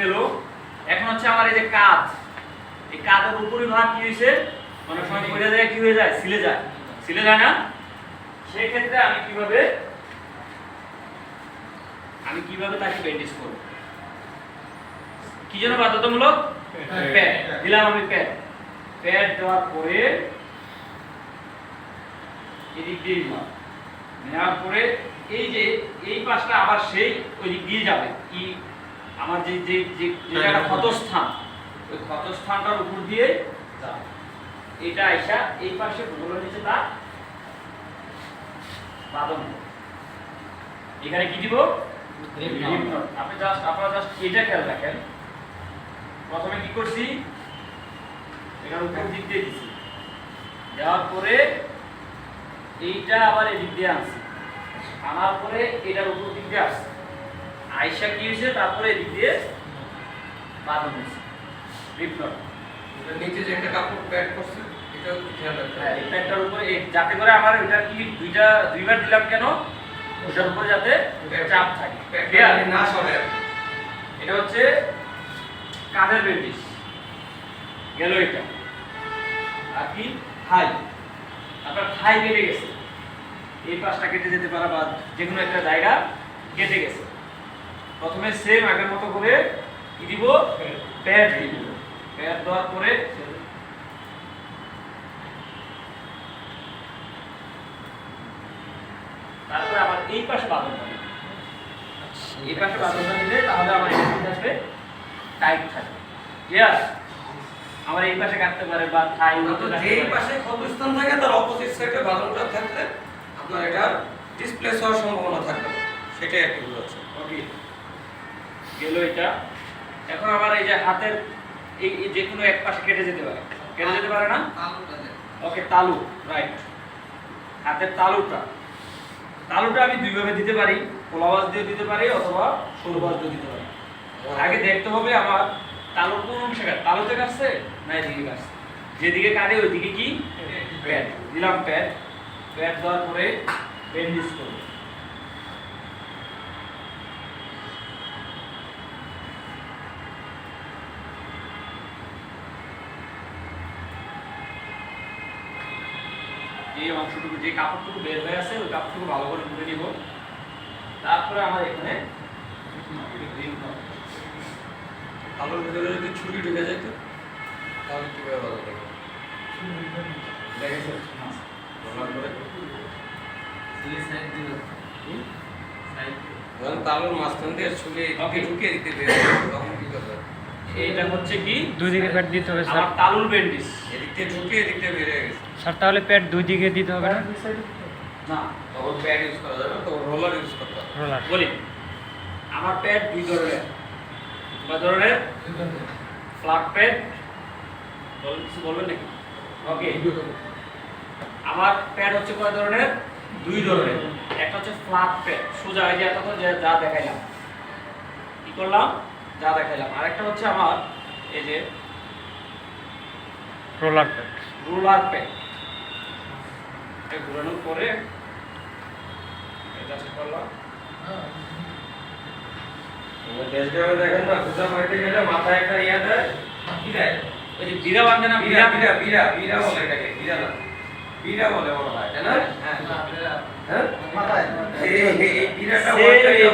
গেল এখন হচ্ছে আমার এই যে কাঁধ এই কাঁধের উপরি ভাগ কি হয়েছে? অনেক সময় পড়ে যায় কি হয়ে যায়? সিলে যায়। সিলে যায় না? সেই ক্ষেত্রে আমি কীভাবে আমি কীভাবে তাকে ব্যান্ডেজ করব? কি জন্য বাধ্যতামূলক? প্যাড। দিলাম আমি প্যাড। প্যাড দেওয়ার পরে এদিক দিয়ে দিলাম। নেওয়ার পরে এই যে এই পাশটা আবার সেই ওই দিক দিয়ে যাবে কি আমার যে যে যে জায়গাটা ক্ষতস্থান ওই ক্ষতস্থানটার উপর দিয়ে এটা আইসা এই পাশে ভূগোল নিচে তার বাদন। এখানে কি দিব। আপনি জাস্ট আপনারা জাস্ট এটা খেয়াল রাখেন। প্রথমে কি করছি? এটার উপর দিক দিয়ে দিছি। দেওয়ার পরে এইটা আবার এদিক দিয়ে আনছি। আনার পরে এটার উপর দিক দিয়ে আসছে। আইসা কি হয়েছে? তারপরে এদিক দিয়ে বাঁধন হয়েছে। নিচে যে একটা কাপড় প্যাড করছে এটাও খেয়াল রাখতে হ্যাঁ, এই প্যাডটার উপরে যাতে করে আমার কি দুইটা দুইবার দিলাম কেন? ওটার উপরে যাতে চাপ থাকে? না সরে। এটা হচ্ছে কাঁধের গেল এটা। আর কি? থাই। আপনার থাই কেটে গেছে। এই পাশটা কেটে যেতে পারে বা যে কোনো একটা জায়গা কেটে গেছে। প্রথমে সেম আগের মতো করে কি দিব? প্যাড দিব। প্যাড দেওয়ার পরে তারপরে আবার এই পাশে দিব। এই পাশে বাঁধনটা দিলে তাহলে আমার এটা আসবে টাইট থাকবে। ক্লিয়ার আমার এই পাশে কাটতে পারে বা থাই তো যেই পাশে ক্ষতস্থান থাকে তার অপোজিট সাইডে বালুনটা থাকলে আপনার এটা ডিসপ্লেস হওয়ার সম্ভাবনা থাকবে সেটাই কি বোঝাচ্ছে ওকে গেল এটা। এখন আমার এই যে হাতের এই যে কোনো এক পাশে কেটে যেতে পারে। কেটে যেতে পারে না? ওকে তালু রাইট হাতের তালুটা। তালুটা আমি দুইভাবে দিতে পারি। পোলাবাজ দিয়ে দিতে পারি অথবা সরুবাজ দিয়ে দিতে পারি। আগে দেখতে হবে আমার তালুর কোন অংশে কাটে তালুতে কাটছে না এদিকে কাটছে? যেদিকে কাটে ওইদিকে কি? প্যাড দিলাম প্যাড প্যাড দেওয়ার পরে ব্যান্ডেজ করব। যে অংশটুকু যে কাপড়টুকু বের হয়ে আছে ওই কাপড়টুকু ভালো করে মুড়ে নিব তারপরে আমার এখানে। আলুর ভিতরে যদি ছুরি ঢুকে যেত তাহলে কীভাবে ভালো লাগবে দেখেছেন? ব্যবহার করে হুম? ধরেন তালুর মাঝখান দিয়ে ছুরি. ঢুকিয়ে দিতে তখন কি করবে এইটা হচ্ছে কি? দুই দিকে প্যাড দিতে হবে স্যার। আমার তালুর বেন্ডিস এদিক দিয়ে ঢুকিয়ে এদিক দিয়ে বেরিয়ে গেছে। স্যার তাহলে প্যাড দুই দিকে দিতে হবে না? না তখন প্যাড ইউজ করা যাবে তখন রোলার ইউজ করতে হবে। রোলার বলি আমার প্যাড দুই ধরনের। কয় ধরনের ফ্ল্যাট প্যাড বলেন কিছু বলবেন নাকি? ওকে। আমার প্যাড হচ্ছে কয় ধরনের? দুই ধরনের। একটা হচ্ছে ফ্ল্যাট প্যাড। সোজা এই যে এত তো যা- যা দেখাইলাম। কি করলাম? যা দেখাইলাম। আরেকটা হচ্ছে আমার এই যে রোলার প্যাড রুলার প্যাড ঘুরানোর পরে জাস্ট করলাম। দেখেন না পূজা বাড়িতে গেলে মাথায় একটা ইয়া দেয় কি দেয়? ওই যে বান্ধে না বলে এটাকে না। বিরা বলে মনে হয় তাই না? হ্যাঁ হ্যাঁ। এই এই- এই